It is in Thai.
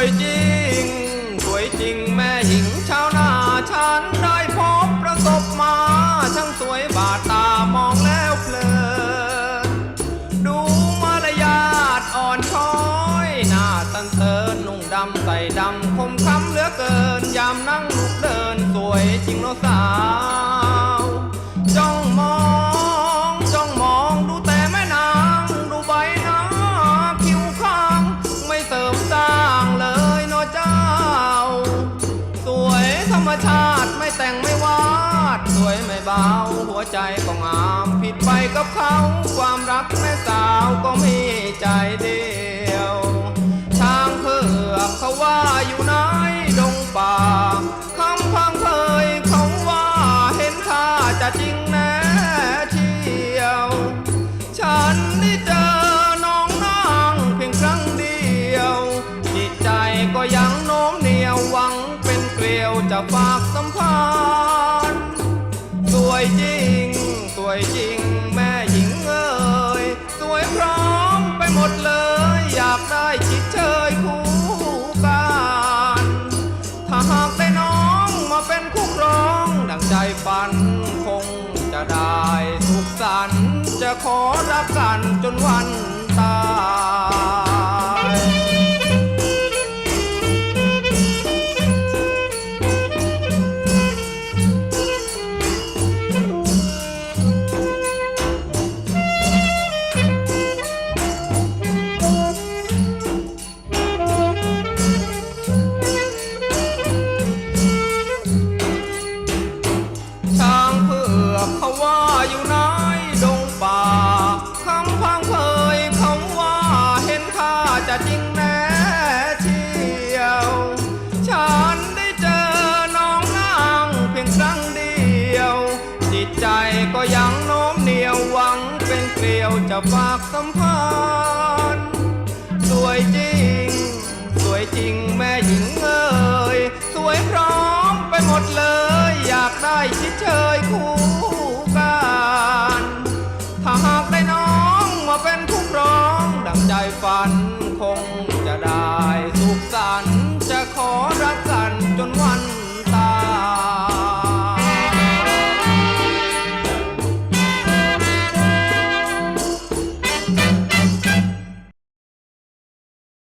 วยจริง สวยจริงแม่หญิงชาวนาฉันได้พบประสบมา ช่างสวยบาดตามองแล้วเพลิน ดูมารยาทอ่อนช้อย หน้าตันเตินนุ่งดำใส่ดำคมคำเหลือเกิน ยามนั่งลุกเดิน สวยจริงเนาะสาว หัวใจก็งาม ผิดไปกับเขา ความรักแม่สาวก็มีใจเดียวช้างเผือเขาว่าอยู่ในดงป่าคำพังเคยเขาว่าเห็นค่าจะจริงแน่เที่ยว ฉันได้เจอน้องนางเพียงครั้งเดียว จิตใจก็ยังโน้มเหนียวหวังเป็นเกลียวจะฝากสัมพันธ์ส วยจริง สวยจริงแม่หญิงเอ่ยสวยพร้อมไปหมดเลย อยากได้ชิดเชยคู่กันถ้าหากได้น้องมาเป็นคู่ครองดังใจฝันคงจะได้สุขสันต์จะขอรักกันจนวันตาย เขาว่าอยู่ในดงป่าคำพังเคยเขาว่าเห็นค่าจะจริงแน่เที่ยว ฉันได้เจอน้องนางเพียงครั้งเดียว จิตใจก็ยังโน้มเหนียวหวังเป็นเกลียวจะฝากสัมพันธ์สวยจริง สวยจริงแม่หญิงเอ่ยสวยพร้อมไปหมดเลย อยากได้ชิดเชย